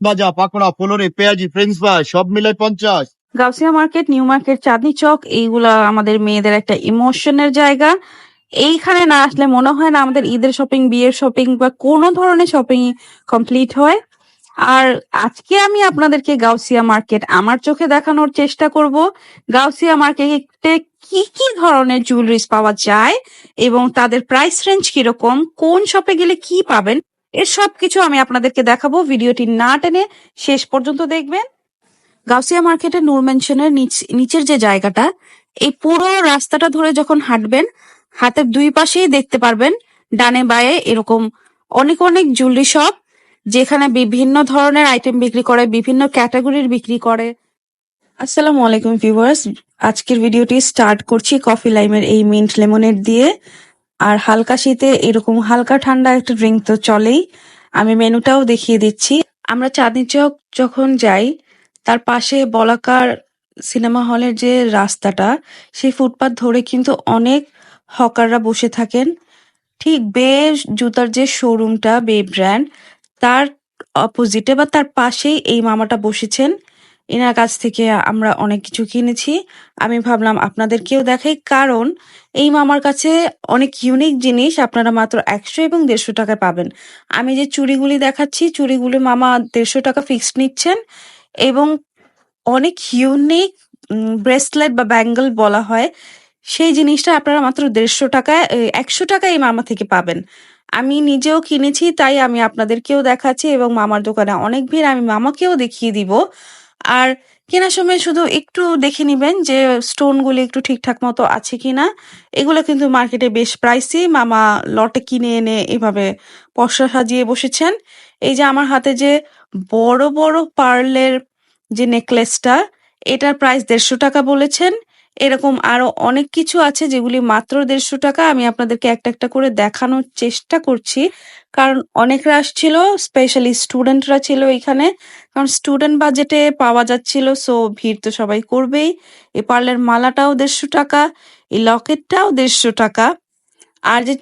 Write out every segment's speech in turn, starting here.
ভাজা পাকোড়া, ফুলুরি, পেঁয়াজি French fry সব মিলে পঞ্চাশ। Gausia market new market Chandni Chowk, এইগুলা আমাদের মেয়েদের একটা ইমোশনের জায়গা। এইখানে না আসলে মনে হয় না আমাদের ঈদের শপিং বিয়ের শপিং বা কোনো ধরনের শপিং কমপ্লিট হয়। আর আজকে আমি আপনাদেরকে গাউসিয়া মার্কেট আমার চোখে দেখানোর চেষ্টা করব। গাউসিয়া মার্কেটে কি কি ধরনের জুয়েলারিস পাওয়া যায় এবং তাদের প্রাইস রেঞ্জ কীরকম, কোন শপে গেলে কি পাবেন এর সবকিছু আমি আপনাদেরকে দেখাবো। ভিডিওটি না টেনে শেষ পর্যন্ত দেখবেন। গাউসিয়া মার্কেটের নূর ম্যানশনের নিচ- নিচের যে জায়গাটা, এই পুরো রাস্তাটা ধরে যখন হাঁটবেন, হাতের দুই পাশেই দেখতে পারবেন, ডানে বায়ে এরকম অনেক অনেক জুয়েলারি শপ যেখানে বিভিন্ন ধরনের আইটেম বিক্রি করে, বিভিন্ন ক্যাটাগরির বিক্রি করে। আসসালামু আলাইকুম ভিউয়ার্স আজকের ভিডিওটি স্টার্ট করছি কফি লাইমের এই মিন্ট লেমনেড দিয়ে। আর হালকা শীতে এরকম হালকা ঠান্ডা একটা ড্রিঙ্ক তো চলেই। আমি মেনুটাও দেখিয়ে দিচ্ছি। আমরা চাঁদনি চক যখন যাই, তার পাশে বলাকার সিনেমা হলের যে রাস্তাটা, সেই ফুটপাথ ধরে কিন্তু অনেক হকাররা বসে থাকেন। ঠিক বেশ জুতার যে শোরুমটা বে ব্র্যান্ড তার অপোজিটে বা তার পাশেই এই মামাটা বসেছেন। এনার কাছ থেকে আমরা অনেক কিছু কিনেছি। আমি ভাবলাম আপনাদেরকেও দেখাই, কারণ এই মামার কাছে অনেক ইউনিক জিনিস, আপনারা মাত্র একশো এবং দেড়শো টাকায় পাবেন। আমি যে চুড়িগুলি দেখাচ্ছি, চুড়িগুলি মামা দেড়শো টাকা ফিক্সড নিচ্ছেন এবং অনেক ইউনিক ব্রেসলেট বা ব্যাঙ্গল বলা হয়, সেই জিনিসটা আপনারা মাত্র দেড়শো টাকায় একশো টাকায় এই মামা থেকে পাবেন। আমি নিজেও কিনেছি, তাই আমি আপনাদেরকেও দেখাচ্ছি এবং মামার দোকানে অনেক ভিড়, আমি মামাকেও দেখিয়ে দিব। আর কেনার সময় শুধু একটু দেখে নিবেন যে স্টোনগুলি একটু ঠিকঠাক মতো আছে কিনা। এগুলো কিন্তু মার্কেটে বেশ প্রাইসি মামা লটে কিনে এনে এভাবে পশা সাজিয়ে বসেছেন। এই যে আমার হাতে যে বড় বড় পার্লের যে নেকলেসটা, এটার প্রাইস দেড়শো টাকা বলেছেন। এরকম আরও অনেক কিছু আছে যেগুলি মাত্র দেড়শো টাকা। আমি আপনাদেরকে একটা একটা করে দেখানোর চেষ্টা করছি। কারণ অনেকরা আসছিল স্পেশালি স্টুডেন্টরা ছিল এখানে। কারণ স্টুডেন্ট বাজেটে পাওয়া যাচ্ছিল সো ভিড় তো সবাই করবেই। এই পার্লের মালাটাও দেড়শো টাকা, এই লকেটটাও দেড়শো টাকা। আর যে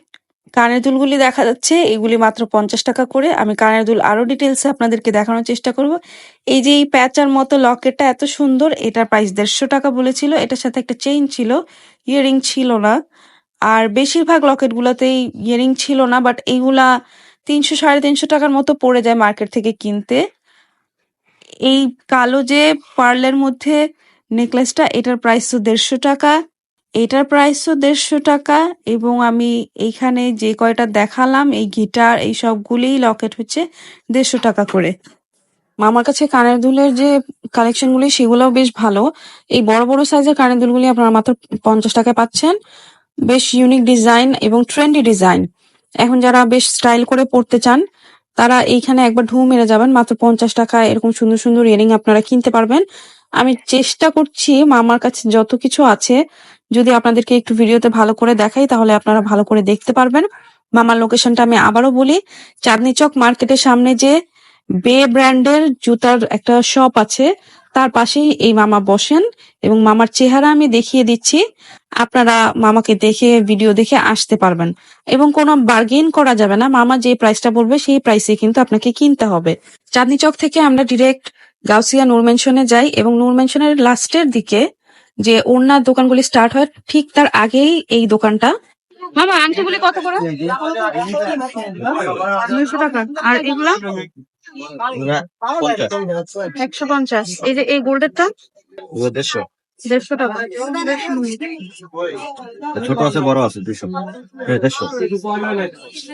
কানের দুলগুলি দেখা যাচ্ছে, এগুলি মাত্র পঞ্চাশ টাকা করে। আমি কানের দুল আরও ডিটেলসে আপনাদেরকে দেখানোর চেষ্টা করব। এই যে এই প্যাচার মতো লকেটটা এত সুন্দর, এটার প্রাইস দেড়শো টাকা বলেছিল। এটার সাথে একটা চেইন ছিল ইয়ারিং ছিল না। আর বেশিরভাগ লকেট গুলাতেই ইয়ারিং ছিল না বাট এইগুলা তিনশো সাড়ে তিনশো টাকার মতো পড়ে যায় মার্কেট থেকে কিনতে। এই কালো যে পার্লের মধ্যে নেকলেসটা, এটার প্রাইস তো দেড়শো টাকা। এটার প্রাইসও দেড়শো টাকা এবং আমি এইখানে যে কয়টা দেখালাম, এই গিটার, এই সবগুলিই লকেট হচ্ছে দেড়শো টাকা করে। মামার কাছে কানের দুলের যে কালেকশন গুলি সেগুলোও বেশ ভালো। এই বড় বড় সাইজের কানের দুলগুলি আপনারা মাত্র পঞ্চাশ টাকায় পাচ্ছেন। বেশ ইউনিক ডিজাইন এবং ট্রেন্ডি ডিজাইন। এখন যারা বেশ স্টাইল করে পড়তে চান তারা এইখানে একবার ঢু মেরে যাবেন, মাত্র পঞ্চাশ টাকা, এরকম সুন্দর সুন্দর ইয়ারিং আপনারা কিনতে পারবেন। আমি চেষ্টা করছি, মামার কাছে যত কিছু আছে, যদি আপনাদেরকে একটু ভিডিওতে ভালো করে দেখাই, তাহলে আপনারা ভালো করে দেখতে পারবেন। মামার লোকেশনটা আমি আবারও বলি, চাঁদনি চক মার্কেটের সামনে যে বে ব্র্যান্ডের জুতার একটা শপ আছে। তার পাশেই এই মামা বসেন এবং মামার চেহারা আমি দেখিয়ে দিচ্ছি। আপনারা মামাকে দেখে ভিডিও দেখে আসতে পারবেন। এবং কোনো বার্গেন করা যাবে না। মামা যে প্রাইসটা বলবে সেই প্রাইসে কিন্তু আপনাকে কিনতে হবে। চাঁদনি চক থেকে আমরা ডিরেক্ট গাউসিয়া নূর মেনশনে যাই এবং নূর মেনশনের লাস্টের দিকে যে ওড়নার দোকানগুলি স্টার্ট হয় ঠিক তার আগেই এই দোকানটা। মামা আংটিগুলি কত করে? দুইশো টাকা। আর এগুলা? একশো পঞ্চাশ। এই যে এই গোল্ডেরটা দেড়শো। দেড়শো টাকা। ছোট আছে বড় আছে দুইশো। দেড়শো।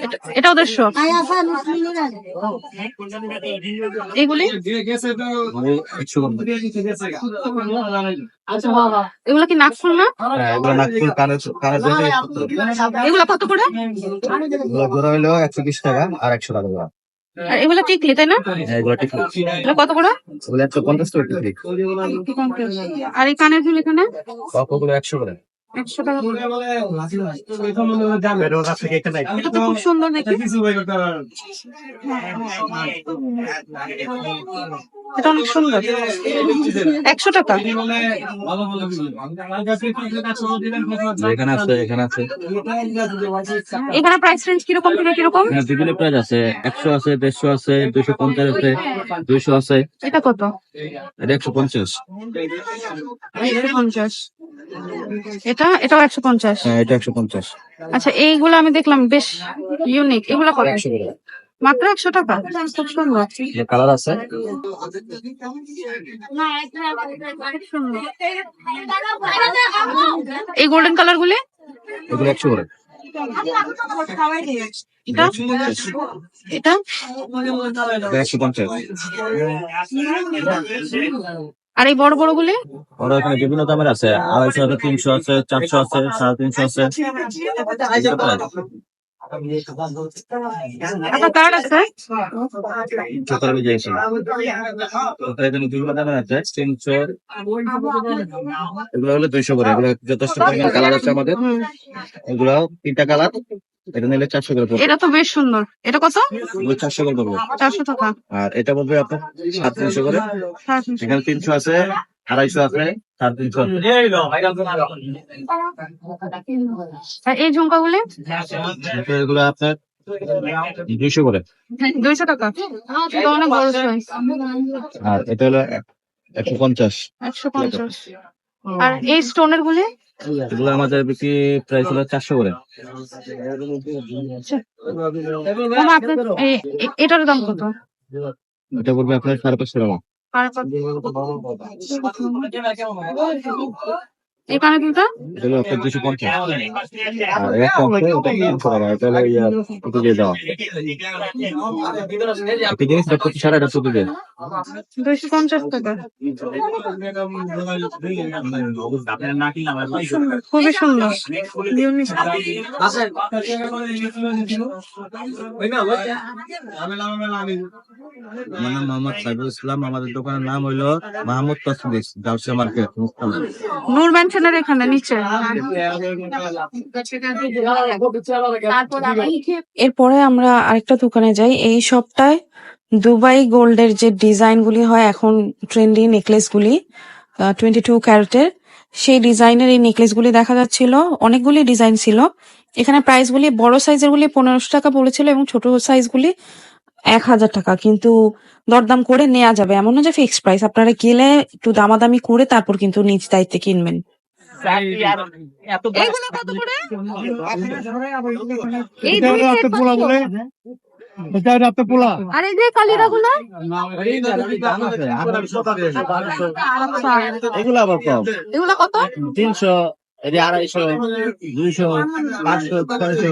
এটা- এটাও দেড়শো? এগুলি? একশো এগুলো কি নাকফুল না? হ্যাঁ এগুলো নাগপুর কানের কানের এগুলো কত করে? এগুলো জোড়া হইল একশো বিশ টাকা আর একশো টাকা আর এগুলো টিকলি তাই না? হ্যাঁ ঠিক কত করে? একশো পঞ্চাশ টাকা ঠিক আর এই কানের ঝুল এখানে? একশো করে। একশো টাকা এটা তো খুব সুন্দর দেখি এটা অনেক সুন্দর। একশো টাকা। এখানে আছে এখানে আছে। এখানে প্রাইস রেঞ্জ কীরকম থেকে কীরকম? বিভিন্ন প্রাইস আছে। একশো আছে দেড়শো আছে দুইশো পঞ্চাশ আছে দুইশো আছে। এটা কত? এটা একশো পঞ্চাশ। পঞ্চাশ। এটা এটাও একশো পঞ্চাশ। হ্যাঁ এটা একশো পঞ্চাশ। আচ্ছা এইগুলো আমি দেখলাম বেশ ইউনিক এগুলো কত? মাত্র একশো টাকা? খুব সুন্দর। কালার আছে? এই গোল্ডেন কালার গুলি? এগুলো একশো করে। এটা একশো পঞ্চাশ। আর এই বড় বড় গুলি ওরা এখানে বিভিন্ন দামের আছে। আড়াইশো আছে তিনশো আছে চারশো আছে সাড়ে তিনশো আছে। আপনার কার্ড তিনশো। এগুলো হলো দুইশো করে। এগুলো যথেষ্ট পরিমাণ কালার আছে আমাদের। এগুলো তিনটা কালার এটা নিলে চারশো করে পড়বে। এটা তো বেশ সুন্দর। এটা কত? চারশো করে পড়বে। চারশো টাকা। আর এটা বলবে আপনার সাত তিনশো করে এখানে তিনশো আছে আড়াইশো আছে সাড়ে তিনশো। এই ঝুমকা গুলি এগুলো আপনার দুইশো করে। দুইশো টাকা। অনেক বড় আর এটা হলো একশো পঞ্চাশ। একশো পঞ্চাশ। আর এই স্টোনের গুলি এগুলো আমাদের বিক্রি প্রাইস হলো চারশো করে এটার দাম কত এটা বলবে আপনার সাড়ে পাঁচশো টাকা? এই কানে দুটা এটা আপনার দুশো পঞ্চাশ। আর একটা আছে ওটা তিনশো টাকা এটা হলো একটু দিয়ে দেওয়া। একটা জিনিস এটা প্রতি সাড়ে আটশো দিয়ে দুইশো পঞ্চাশ টাকা। খুবই সুন্দর। আমার মোহাম্মদ সাইফুল ইসলাম। আমাদের দোকানের নাম হইল মাহমুদ গাউসিয়া মার্কেট নূর ম্যানশনের এখানে নিচে। এরপরে আমরা আরেকটা দোকানে যাই। এই সপ্তাহে দুবাই গোল্ডের যে ডিজাইন গুলি হয় এখন ট্রেন্ডি নেকলেস গুলি টোয়েন্টি টু ক্যারেটের সেই ডিজাইনের এই নেকলেস গুলি দেখা যাচ্ছিল। অনেকগুলি ডিজাইন ছিল। এখানে প্রাইস গুলি বড় সাইজের গুলি পনেরোশো টাকা বলেছিল এবং ছোট সাইজ গুলি এক হাজার টাকা। কিন্তু দরদাম করে নেওয়া যাবে। এমন না যে ফিক্সড প্রাইস আপনারা গেলে একটু দামাদামি করে তারপর কিন্তু নিজ দায়িত্বে কিনবেন। এগুলো কত করে এই দুই set কত? আর এই যে কালিরা গুলো এগুলো আবার কম এগুলো কত তিনশো আড়াইশো দুইশো পাঁচশো ছয়শো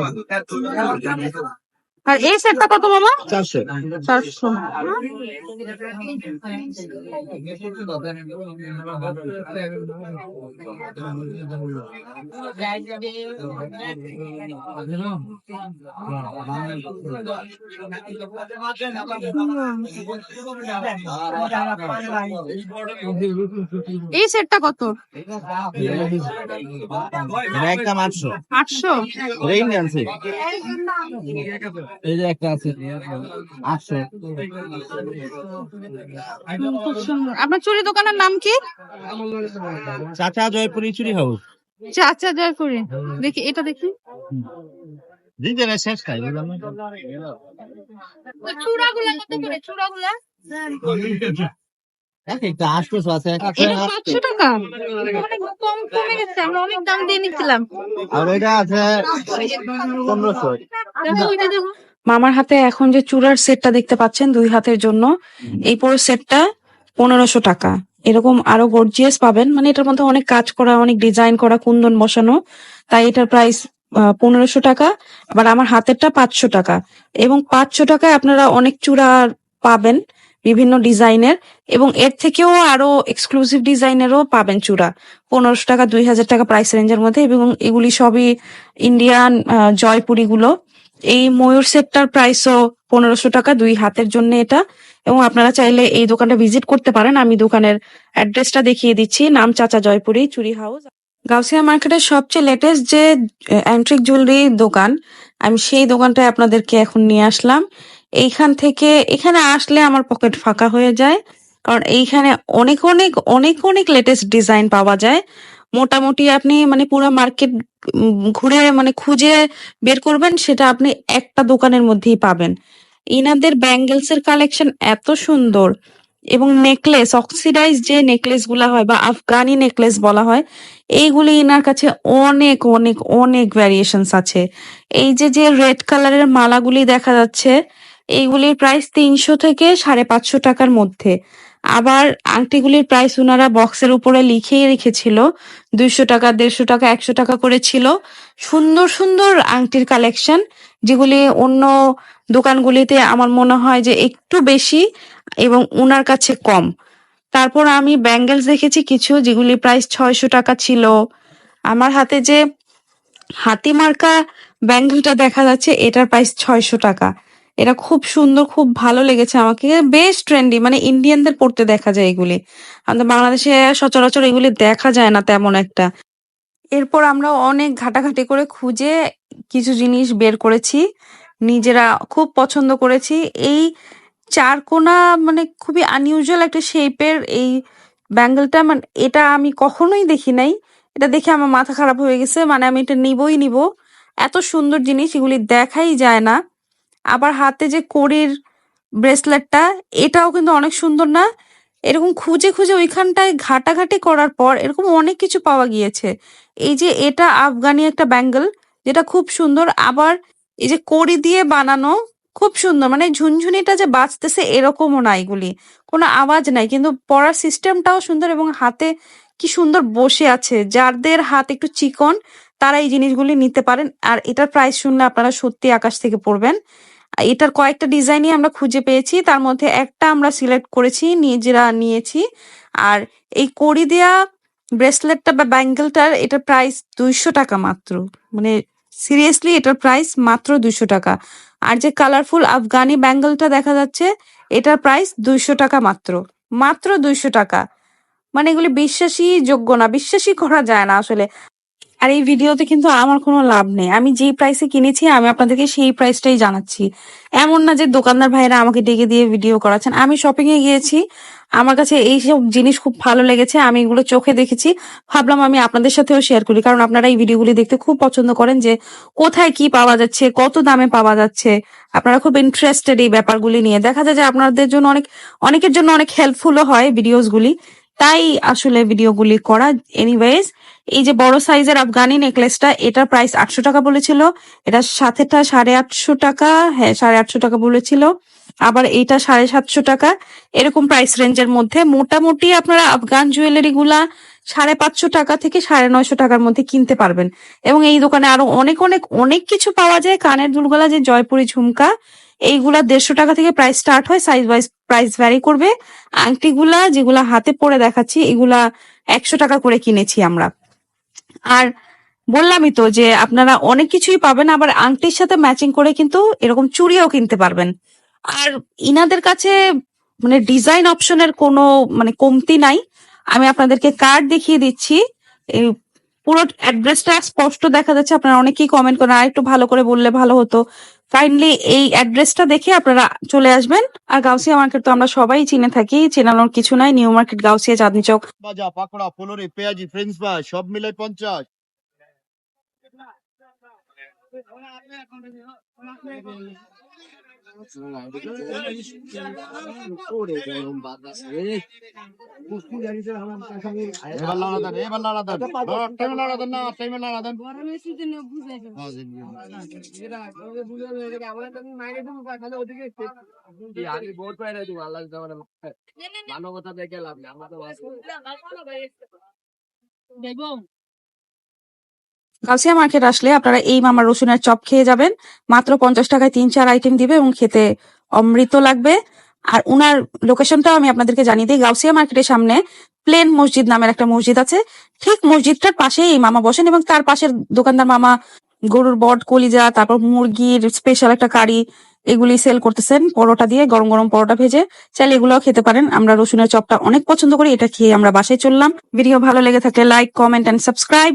আর এই সেটটা কত মামা? চারশো। চারশো। এই সেটটা কত? একটা আটশো? আটশো রেইন এই যে একটা আছে আটশো আপনার চুরি দোকানের নাম কি? চাচা জয়পুরি চুরি হাউস। চাচা জয়পুরি। দেখি এটা দেখি। দিতে শেষ খাই চূড়াগুলা কত করে? চূড়াগুলা? দাম নিচ্ছিলাম। আর এটা আছে পনেরোশো। মামার হাতে এখন যে চূড়ার সেটটা দেখতে পাচ্ছেন দুই হাতের জন্য এই পুরো সেটটা পনেরোশো টাকা। এরকম আরও গর্জিয়াস পাবেন। মানে এটার মধ্যে অনেক কাজ করা অনেক ডিজাইন করা কুন্দন বসানো। তাই এটার প্রাইস পনেরোশো টাকা আবার আমার হাতেরটা পাঁচশো টাকা। এবং পাঁচশো টাকায় আপনারা অনেক চূড়া পাবেন বিভিন্ন ডিজাইনের। এবং এর থেকেও আরও এক্সক্লুসিভ ডিজাইনেরও পাবেন চূড়া। পনেরোশো টাকা দুই হাজার টাকা প্রাইস রেঞ্জের মধ্যে। এবং এগুলি সবই ইন্ডিয়ান জয়পুরি গুলো এই ময়ূর সেটটার প্রাইসও পনেরোশো টাকা দুই হাতের জন্য এটা। এবং আপনারা চাইলে এই দোকানটা ভিজিট করতে পারেন। আমি দোকানের অ্যাড্রেসটা দেখিয়ে দিচ্ছি। নাম চাচা জয়পুরি, চুরি হাউস গাউসিয়া মার্কেটের সবচেয়ে লেটেস্ট যে অ্যান্ট্রিক জুয়েলারি দোকান, আমি সেই দোকানটায় আপনাদেরকে এখন নিয়ে আসলাম। এইখান থেকে, এখানে আসলে আমার পকেট ফাঁকা হয়ে যায়। কারণ এইখানে অনেক অনেক অনেক অনেক লেটেস্ট ডিজাইন পাওয়া যায়। মোটামুটি আপনি মানে পুরো মার্কেট ঘুরে মানে খুঁজে বের করবেন, সেটা আপনি একটা দোকানের মধ্যেই পাবেন। ইনাদের ব্যাঙ্গেলস এর কালেকশন এত সুন্দর এবং নেকলেস অক্সিডাইজ যে নেকলেসগুলা হয় বা আফগানি নেকলেস বলা হয়, এইগুলি ইনার কাছে অনেক অনেক অনেক ভ্যারিয়েশনস আছে। এই যে যে রেড কালারের মালাগুলি দেখা যাচ্ছে, এইগুলির প্রাইস তিনশো থেকে সাড়ে পাঁচশো টাকার মধ্যে। আবার আংটিগুলির প্রাইস ওনারা বক্সের উপরে লিখেই রেখেছিল। দুইশো টাকা, দেড়শো টাকা, একশো টাকা করে ছিল। সুন্দর সুন্দর আংটির কালেকশন যেগুলি অন্য দোকানগুলিতে আমার মনে হয় যে একটু বেশি এবং ওনার কাছে কম। তারপর আমি ব্যাঙ্গেলস দেখেছি কিছু, যেগুলি প্রাইস ছয়শো টাকা ছিল। আমার হাতে যে হাতি মার্কা ব্যাঙ্গেলটা দেখা যাচ্ছে, এটার প্রাইস ছয়শো টাকা। এটা খুব সুন্দর, খুব ভালো লেগেছে আমাকে। বেশ ট্রেন্ডি মানে ইন্ডিয়ানদের পড়তে দেখা যায় এগুলি। আমাদের বাংলাদেশে সচরাচর এগুলি দেখা যায় না তেমন একটা। এরপর আমরা অনেক ঘাটাঘাটি করে খুঁজে কিছু জিনিস বের করেছি, নিজেরা খুব পছন্দ করেছি। এই চারকোনা মানে খুবই আনইউজুয়াল একটা শেপের এই ব্যাঙ্গেলটা মানে এটা আমি কখনোই দেখি নাই। এটা দেখে আমার মাথা খারাপ হয়ে গেছে মানে আমি এটা নিবই নিব। এত সুন্দর জিনিস এগুলি দেখাই যায় না। আবার হাতে যে কড়ির ব্রেসলেটটা, এটাও কিন্তু অনেক সুন্দর না? এরকম খুঁজে খুঁজে ওইখানটায় ঘাটাঘাটি করার পর এরকম অনেক কিছু পাওয়া গিয়েছে। এই যে এটা আফগানি একটা ব্যাঙ্গেল, যেটা খুব সুন্দর। আবার এই যে কড়ি দিয়ে বানানো খুব সুন্দর মানে ঝুনঝুনিটা যে বাজতেছে এরকমও না এগুলি। কোনো আওয়াজ নাই, কিন্তু পড়ার সিস্টেমটাও সুন্দর এবং হাতে কি সুন্দর বসে আছে। যাদের হাত একটু চিকন, তারা এই জিনিসগুলি নিতে পারেন। আর এটার প্রাইস শুনলে আপনারা সত্যি আকাশ থেকে পড়বেন। এটার কয়েকটা ডিজাইনই আমরা খুঁজে পেয়েছি। তার মধ্যে একটা আমরা সিলেক্ট করেছি, নিজেরা নিয়েছি। আর এই কড়ি দেয়া ব্রেসলেটটা বা ব্যাঙ্গেলটার এটার প্রাইস দুইশো টাকা মাত্র। মানে সিরিয়াসলি এটার প্রাইস মাত্র দুইশো টাকা। আর যে কালারফুল আফগানি ব্যাঙ্গেলটা দেখা যাচ্ছে, এটার প্রাইস দুইশো টাকা মাত্র। মাত্র দুইশো টাকা। মানে এগুলি বিশ্বাসই যোগ্য না। বিশ্বাসই করা যায় না আসলে। আর এই ভিডিওতে কিন্তু আমার কোনো লাভ নেই। আমি যেই প্রাইসে কিনেছি, আমি আপনাদেরকে সেই প্রাইসটাই জানাচ্ছি। এমন না যে দোকানদার ভাইরা আমাকে ডেকে দিয়ে ভিডিও করাচ্ছেন। আমি শপিং এ গিয়েছি, আমার কাছে এইসব জিনিস খুব ভালো লেগেছে, আমি এগুলো চোখে দেখেছি। ভাবলাম আমি আপনাদের সাথেও শেয়ার করি, কারণ আপনারা এই ভিডিওগুলি দেখতে খুব পছন্দ করেন যে কোথায় কি পাওয়া যাচ্ছে, কত দামে পাওয়া যাচ্ছে। আপনারা খুব ইন্টারেস্টেড এই ব্যাপারগুলি নিয়ে। দেখা যায় যে আপনাদের জন্য অনেক, অনেকের জন্য অনেক হেল্পফুলও হয় ভিডিওস গুলি। তাই আসলে ভিডিওগুলি করা। এনিওয়েজ এই যে বড় সাইজের আফগানি নেকলেসটা এটার প্রাইস আটশো টাকা বলেছিল। এটার সাথেটা সাড়ে আটশো টাকা হ্যাঁ সাড়ে আটশো টাকা বলেছিল। আবার এইটা সাড়ে সাতশো টাকা। এরকম প্রাইস রেঞ্জের মধ্যে। মোটামুটি আপনারা আফগান জুয়েলারি গুলা সাড়ে পাঁচশো টাকা থেকে সাড়ে নয়শো টাকার মধ্যে কিনতে পারবেন। এবং এই দোকানে আরও অনেক অনেক অনেক কিছু পাওয়া যায়। কানের দুলগুলা যে জয়পুরি ঝুমকা এইগুলা দেড়শো টাকা থেকে প্রাইস স্টার্ট হয় সাইজ ওয়াইজ প্রাইস ভ্যারি করবে। আংটিগুলা যেগুলা হাতে পরে দেখাচ্ছি, এগুলা একশো টাকা করে কিনেছি আমরা। আর বললামই তো যে আপনারা অনেক কিছুই পাবেন, আবার আংটির সাথে ম্যাচিং করে কিন্তু এরকম চুড়িও কিনতে পারবেন। আর ইনাদের কাছে মানে ডিজাইন অপশনের কোনো মানে কমতি নাই। আমি আপনাদেরকে কার্ড দেখিয়ে দিচ্ছি। পুরো অ্যাড্রেসটা স্পষ্ট দেখা যাচ্ছে, আপনারা অনেকেই কমেন্ট করেন আর একটু ভালো করে বললে ভালো হতো। কাইন্ডলি এই অ্যাড্রেসটা দেখে আপনারা চলে আসবেন আর গাউসিয়া মার্কেট তো আমরা সবাই চিনে থাকি চেনানোর কিছু নাই নিউ মার্কেট গাউসিয়া চাঁদনি চক ভাজা পাকোড়া ফুলুরি পেঁয়াজি ফ্রেঞ্চ ফ্রাই সব মিলে পঞ্চাশ এবার লাড়া দেন এবার লাড়া দেন টাইমে গাউসিয়া মার্কেট আসলে আপনারা এই মামা রসুনের চপ খেয়ে যাবেন। মাত্র পঞ্চাশ টাকায় তিন, চার আইটেম দিবে এবং খেতে অমৃত লাগবে। আর উনার লোকেশনটাও আমি আপনাদেরকে জানিয়ে দিই। গাউসিয়া মার্কেটের সামনে প্লেন মসজিদ নামের একটা মসজিদ আছে। ঠিক মসজিদটার পাশেই এই মামা বসেন এবং তার পাশের দোকানদার মামা গরুর বট, কলিজা, তারপর মুরগির স্পেশাল একটা কারি, এগুলি সেল করতেছেন। পরোটা দিয়ে গরম গরম পরোটা ভেজে চাইলে এগুলোও খেতে পারেন। আমরা রসুনের চপটা অনেক পছন্দ করি। এটা খেয়ে আমরা বাসায় চললাম। ভিডিও ভালো লেগে থাকলে লাইক কমেন্ট এন্ড সাবস্ক্রাইব